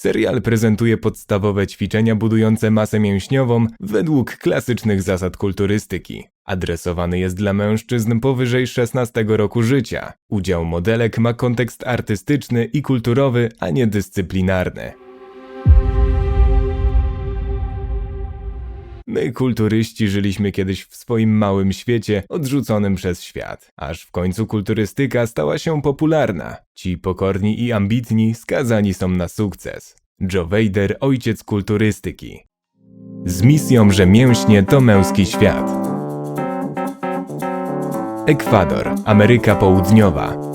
Serial prezentuje podstawowe ćwiczenia budujące masę mięśniową według klasycznych zasad kulturystyki. Adresowany jest dla mężczyzn powyżej 16 roku życia. Udział modelek ma kontekst artystyczny i kulturowy, a nie dyscyplinarny. My, kulturyści, żyliśmy kiedyś w swoim małym świecie, odrzuconym przez świat, aż w końcu kulturystyka stała się popularna. Ci pokorni i ambitni skazani są na sukces. Joe Vader, ojciec kulturystyki. Z misją, że mięśnie to męski świat. Ekwador, Ameryka Południowa.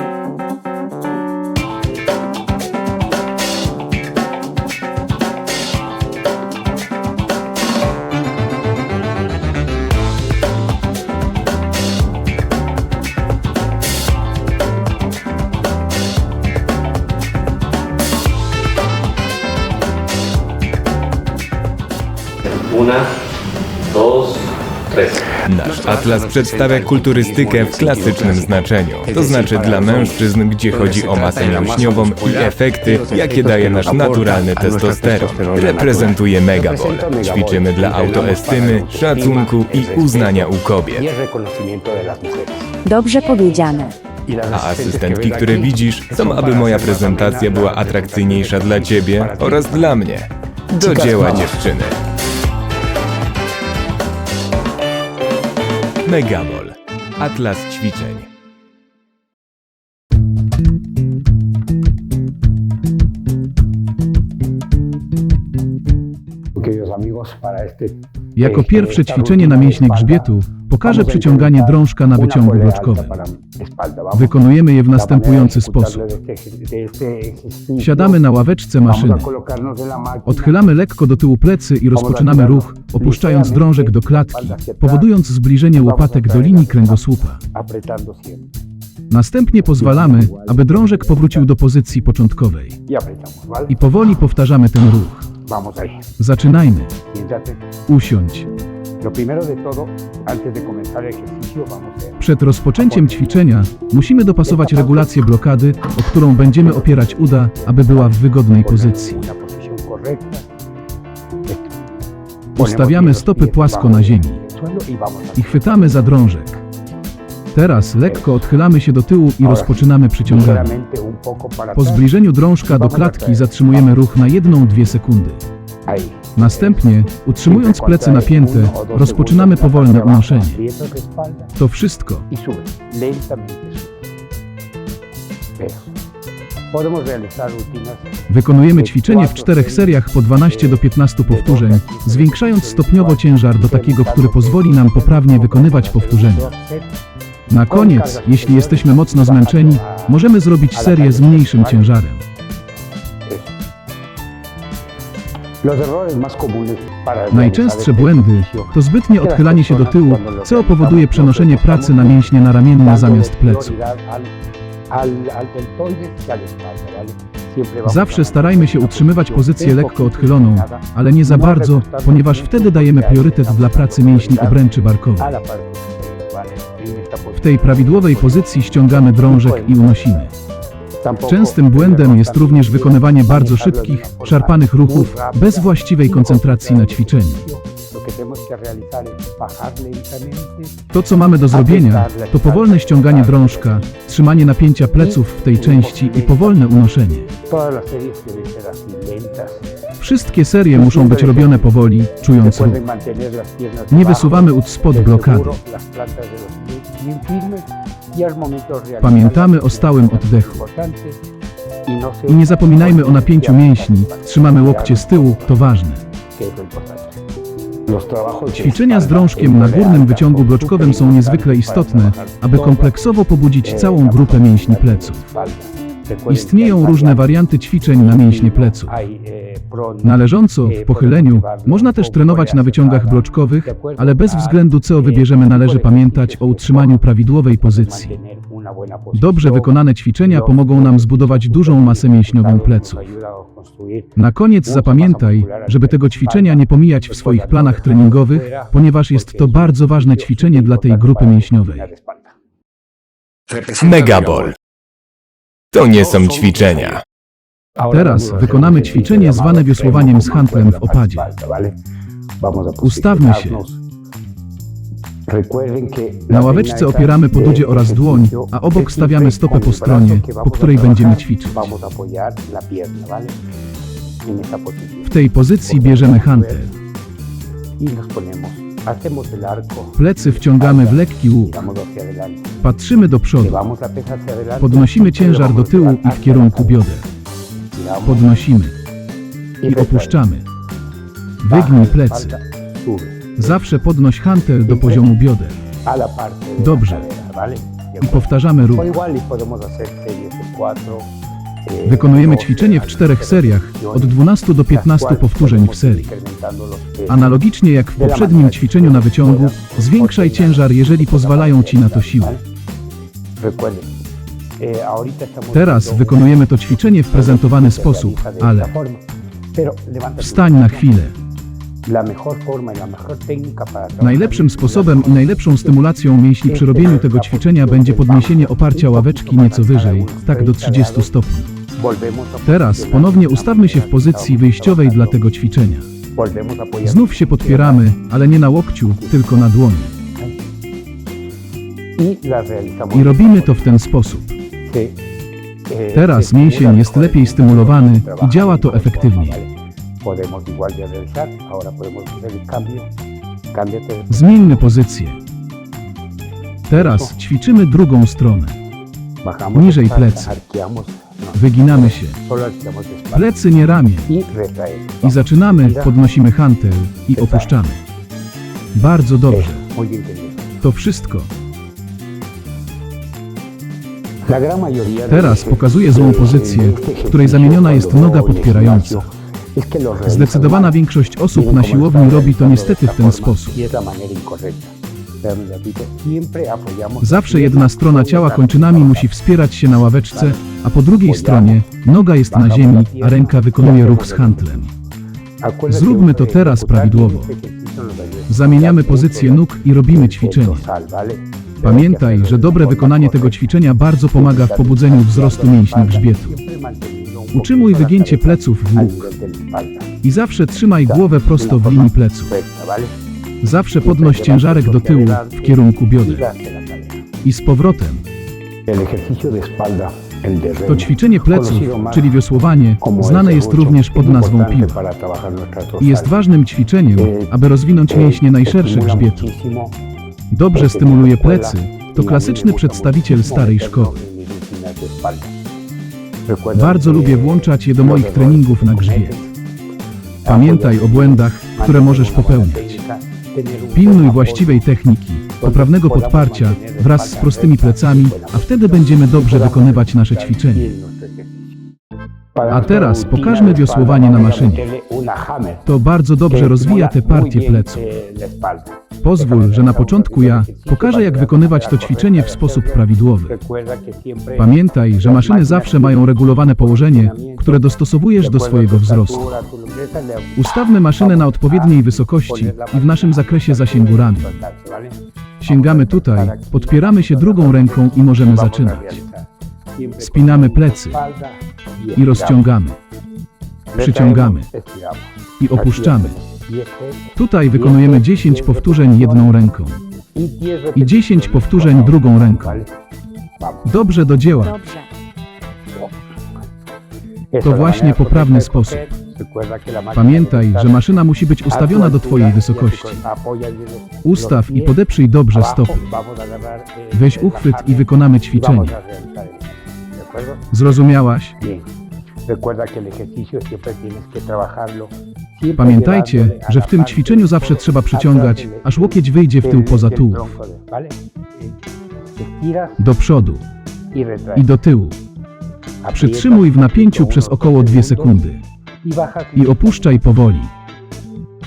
Una, dos. Nasz atlas przedstawia kulturystykę w klasycznym znaczeniu, to znaczy dla mężczyzn, gdzie chodzi o masę mięśniową i efekty, jakie daje nasz naturalny testosteron. Reprezentuje Megabol. Ćwiczymy dla autoestymy, szacunku i uznania u kobiet. Dobrze powiedziane. A asystentki, które widzisz, chcą, aby moja prezentacja była atrakcyjniejsza dla ciebie oraz dla mnie. Do dzieła dziewczyny. Megabol. Atlas ćwiczeń. Jako pierwsze ćwiczenie na espalda, grzbietu pokażę przyciąganie drążka na wyciągu bloczkowym. Wykonujemy je w następujący sposób. Siadamy na ławeczce maszyny. Odchylamy lekko do tyłu plecy i rozpoczynamy ruch, opuszczając drążek do klatki, powodując zbliżenie łopatek do linii kręgosłupa. Następnie pozwalamy, aby drążek powrócił do pozycji początkowej. Y. I powoli powtarzamy ten ruch. Zaczynajmy. Usiądź. Przed rozpoczęciem ćwiczenia musimy dopasować regulację blokady, o którą będziemy opierać uda, aby była w wygodnej pozycji. Ustawiamy stopy płasko na ziemi i a i chwytamy za drążek. Teraz lekko odchylamy się do tyłu i rozpoczynamy przyciąganie. Po zbliżeniu drążka do klatki zatrzymujemy ruch na 1-2 sekundy. Następnie, utrzymując plecy napięte, rozpoczynamy powolne unoszenie. To wszystko. Wykonujemy ćwiczenie w czterech seriach po 12 do 15 powtórzeń, zwiększając stopniowo ciężar do takiego, który pozwoli nam poprawnie wykonywać powtórzenia. Na koniec, jeśli jesteśmy mocno zmęczeni, możemy zrobić serię z mniejszym ciężarem. Najczęstsze błędy to zbytnie odchylanie się do tyłu, co powoduje przenoszenie pracy na mięśnie naramienne zamiast pleców. Zawsze starajmy się utrzymywać pozycję lekko odchyloną, ale nie za bardzo, ponieważ wtedy dajemy priorytet dla pracy mięśni obręczy barkowej. W tej prawidłowej pozycji ściągamy drążek i unosimy. Częstym błędem jest również wykonywanie bardzo szybkich, szarpanych ruchów bez właściwej koncentracji na ćwiczeniu. To, co mamy do zrobienia, to powolne ściąganie drążka, trzymanie napięcia pleców w tej części i powolne unoszenie. Wszystkie serie muszą być robione powoli, czując ruch. Nie wysuwamy ud spod blokady. Pamiętamy o stałym oddechu. I nie zapominajmy o napięciu mięśni, trzymamy łokcie z tyłu, to ważne. Ćwiczenia z drążkiem na górnym wyciągu bloczkowym są niezwykle istotne, aby kompleksowo pobudzić całą grupę mięśni pleców. Istnieją różne warianty ćwiczeń na mięśnie pleców. Należąco, w pochyleniu, można też trenować na wyciągach bloczkowych, ale bez względu co wybierzemy należy pamiętać o utrzymaniu prawidłowej pozycji. Dobrze wykonane ćwiczenia pomogą nam zbudować dużą masę mięśniową pleców. Na koniec zapamiętaj, żeby tego ćwiczenia nie pomijać w swoich planach treningowych, ponieważ jest to bardzo ważne ćwiczenie dla tej grupy mięśniowej. Megabol. To nie są ćwiczenia. Teraz wykonamy ćwiczenie zwane wiosłowaniem z handlem w opadzie. Ustawmy się. Na ławeczce opieramy podudzie oraz dłoń, a obok stawiamy stopę po stronie, po której będziemy ćwiczyć. W tej pozycji bierzemy hantel. Plecy wciągamy w lekki łuk. Patrzymy do przodu. Podnosimy ciężar do tyłu i w kierunku bioder. Podnosimy i opuszczamy. Wygnij plecy. Zawsze podnoś hantel do poziomu bioder. Dobrze. I powtarzamy ruch. Wykonujemy ćwiczenie w czterech seriach, od 12 do 15 powtórzeń w serii. Analogicznie jak w poprzednim ćwiczeniu na wyciągu, zwiększaj ciężar, jeżeli pozwalają Ci na to siły. Teraz wykonujemy to ćwiczenie w prezentowany sposób, ale wstań na chwilę. Najlepszym sposobem i najlepszą stymulacją mięśni przy robieniu tego ćwiczenia będzie podniesienie oparcia ławeczki nieco wyżej, tak do 30 stopni. Teraz ponownie ustawmy się w pozycji wyjściowej dla tego ćwiczenia. Znów się podpieramy, ale nie na łokciu, tylko na dłoni. I robimy to w ten sposób. Teraz mięsień jest lepiej stymulowany i działa to efektywniej. Zmieńmy pozycję. Teraz ćwiczymy drugą stronę. Niżej plecy. Wyginamy się. Plecy nie ramię. I zaczynamy, podnosimy hantel i opuszczamy. Bardzo dobrze. To wszystko. Teraz pokazuję złą pozycję, w której zamieniona jest noga podpierająca. Zdecydowana większość osób na siłowni robi to niestety w ten sposób. Zawsze jedna strona ciała kończynami musi wspierać się na ławeczce, a po drugiej stronie noga jest na ziemi, a ręka wykonuje ruch z hantlem. Zróbmy to teraz prawidłowo. Zamieniamy pozycję nóg i robimy ćwiczenie. Pamiętaj, że dobre wykonanie tego ćwiczenia bardzo pomaga w pobudzeniu wzrostu mięśni grzbietu. Utrzymuj wygięcie pleców w łuk i zawsze trzymaj głowę prosto w linii pleców. Zawsze podnoś ciężarek do tyłu w kierunku bioder. I z powrotem. To ćwiczenie pleców, czyli wiosłowanie, znane jest również pod nazwą piła. I jest ważnym ćwiczeniem, aby rozwinąć mięśnie najszerszych grzbietu. Dobrze stymuluje plecy, to klasyczny przedstawiciel starej szkoły. Bardzo lubię włączać je do moich treningów na grzbiet. Pamiętaj o błędach, które możesz popełniać. Pilnuj właściwej techniki, poprawnego podparcia wraz z prostymi plecami, a wtedy będziemy dobrze wykonywać nasze ćwiczenie. A teraz pokażmy wiosłowanie na maszynie. To bardzo dobrze rozwija te partie pleców. Pozwól, że na początku ja pokażę, jak wykonywać to ćwiczenie w sposób prawidłowy. Pamiętaj, że maszyny zawsze mają regulowane położenie, które dostosowujesz do swojego wzrostu. Ustawmy maszynę na odpowiedniej wysokości i w naszym zakresie zasięgu ramion. Sięgamy tutaj, podpieramy się drugą ręką i możemy zaczynać. Spinamy plecy i rozciągamy. Przyciągamy i opuszczamy. Tutaj wykonujemy 10 powtórzeń jedną ręką i 10 powtórzeń drugą ręką. Dobrze do dzieła. To właśnie poprawny sposób. Pamiętaj, że maszyna musi być ustawiona do Twojej wysokości. Ustaw i podeprzyj dobrze stopy. Weź uchwyt i wykonamy ćwiczenie. Zrozumiałaś? Pamiętajcie, że w tym ćwiczeniu zawsze trzeba przyciągać, aż łokieć wyjdzie w tył poza tułów. Do przodu i do tyłu. Przytrzymuj w napięciu przez około 2 sekundy i opuszczaj powoli.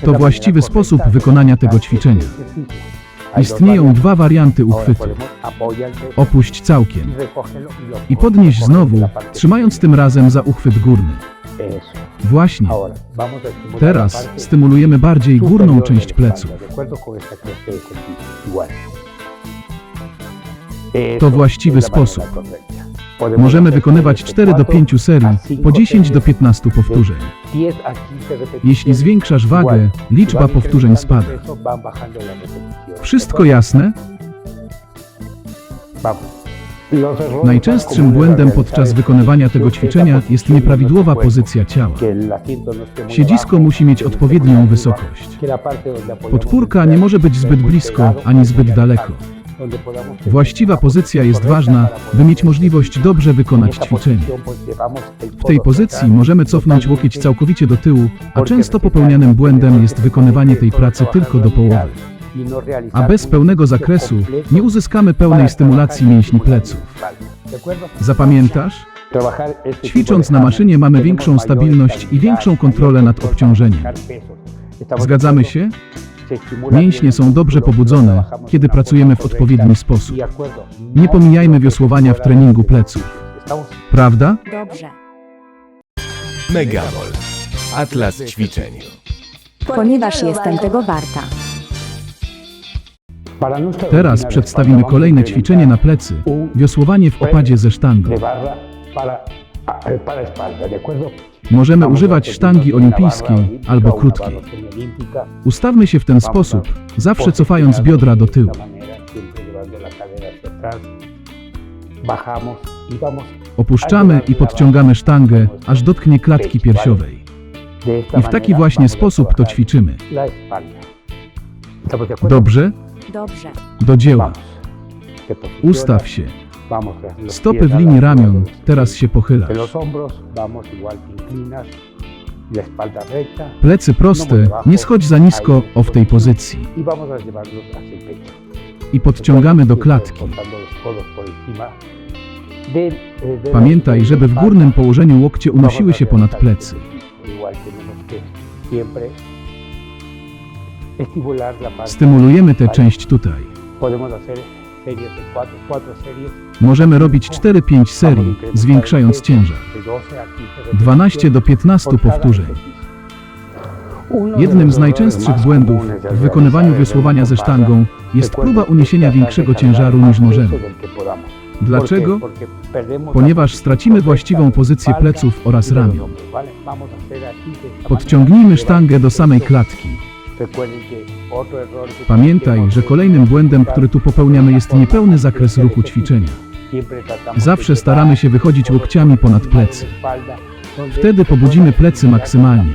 To właściwy sposób wykonania tego ćwiczenia. Istnieją dwa warianty uchwytu. Opuść całkiem i podnieś znowu, trzymając tym razem za uchwyt górny. Właśnie. Teraz stymulujemy bardziej górną część pleców. To właściwy sposób. Możemy wykonywać 4 do 5 serii, po 10 do 15 powtórzeń. Jeśli zwiększasz wagę, liczba powtórzeń spada. Wszystko jasne? Najczęstszym błędem podczas wykonywania tego ćwiczenia jest nieprawidłowa pozycja ciała. Siedzisko musi mieć odpowiednią wysokość. Podpórka nie może być zbyt blisko ani zbyt daleko. Właściwa pozycja jest ważna, by mieć możliwość dobrze wykonać ćwiczenie. W tej pozycji możemy cofnąć łokieć całkowicie do tyłu, a często popełnianym błędem jest wykonywanie tej pracy tylko do połowy. A bez pełnego zakresu nie uzyskamy pełnej stymulacji mięśni pleców. Zapamiętasz? Ćwicząc na maszynie mamy większą stabilność i większą kontrolę nad obciążeniem. Zgadzamy się? Mięśnie są dobrze pobudzone, kiedy pracujemy w odpowiedni sposób. Nie pomijajmy wiosłowania w treningu pleców. Prawda? Dobrze. Megabol. Atlas ćwiczeń. Ponieważ jestem tego warta. Teraz przedstawimy kolejne ćwiczenie na plecy. Wiosłowanie w opadzie ze sztangą. Możemy używać sztangi olimpijskiej albo krótkiej. Ustawmy się w ten sposób, zawsze cofając biodra do tyłu. Opuszczamy i podciągamy sztangę, aż dotknie klatki piersiowej. I w taki właśnie sposób to ćwiczymy. Dobrze? Dobrze. Do dzieła. Ustaw się. Stopy w linii ramion, teraz się pochylasz. Plecy proste, nie schodź za nisko o w tej pozycji. I podciągamy do klatki. Pamiętaj, żeby w górnym położeniu łokcie unosiły się ponad plecy. Stymulujemy tę część tutaj. Możemy robić 4-5 serii, zwiększając ciężar. 12 do 15 powtórzeń. Jednym z najczęstszych błędów w wykonywaniu wiosłowania ze sztangą jest próba uniesienia większego ciężaru niż możemy. Dlaczego? Ponieważ stracimy właściwą pozycję pleców oraz ramion. Podciągnijmy sztangę do samej klatki. Pamiętaj, że kolejnym błędem, który tu popełniamy jest niepełny zakres ruchu ćwiczenia. Zawsze staramy się wychodzić łokciami ponad plecy. Wtedy pobudzimy plecy maksymalnie.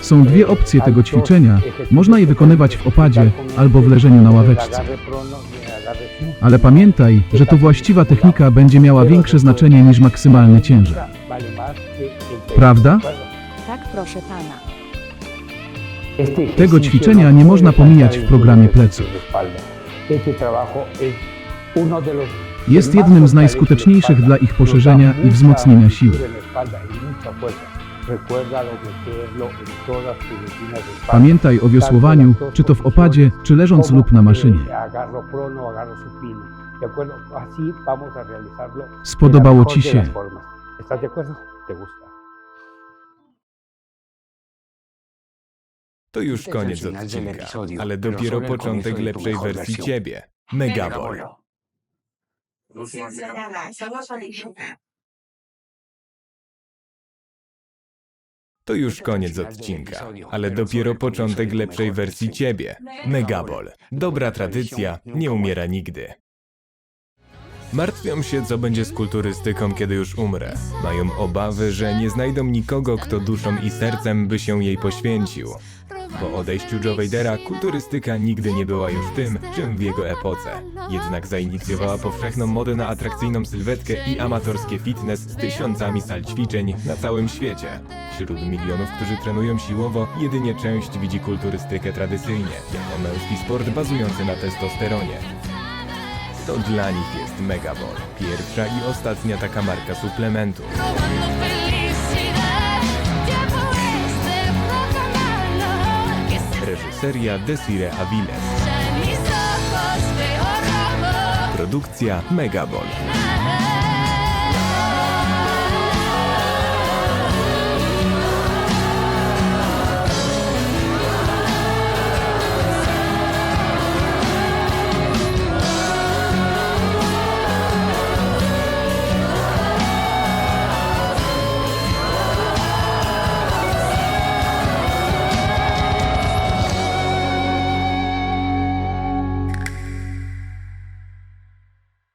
Są dwie opcje tego ćwiczenia. Można je wykonywać w opadzie albo w leżeniu na ławeczce. Ale pamiętaj, że to właściwa technika będzie miała większe znaczenie niż maksymalny ciężar. Prawda? Tak, proszę pana. Tego ćwiczenia nie można pomijać w programie pleców. Jest jednym z najskuteczniejszych dla ich poszerzenia i wzmocnienia siły. Pamiętaj o wiosłowaniu, czy to w opadzie, czy leżąc lub na maszynie. Spodobało Ci się. To już koniec odcinka, ale dopiero początek lepszej wersji ciebie. Megabol. To już koniec odcinka, ale dopiero początek lepszej wersji ciebie. Megabol. Dobra tradycja nie umiera nigdy. Martwią się, co będzie z kulturystyką, kiedy już umrę. Mają obawy, że nie znajdą nikogo, kto duszą i sercem by się jej poświęcił. Po odejściu Joe Vadera kulturystyka nigdy nie była już tym, czym w jego epoce. Jednak zainicjowała powszechną modę na atrakcyjną sylwetkę i amatorskie fitness z tysiącami sal ćwiczeń na całym świecie. Wśród milionów, którzy trenują siłowo, jedynie część widzi kulturystykę tradycyjnie, jako męski sport bazujący na testosteronie. To dla nich jest Megabol, pierwsza i ostatnia taka marka suplementu. Reżyseria Desire Aviles. Produkcja Megabol.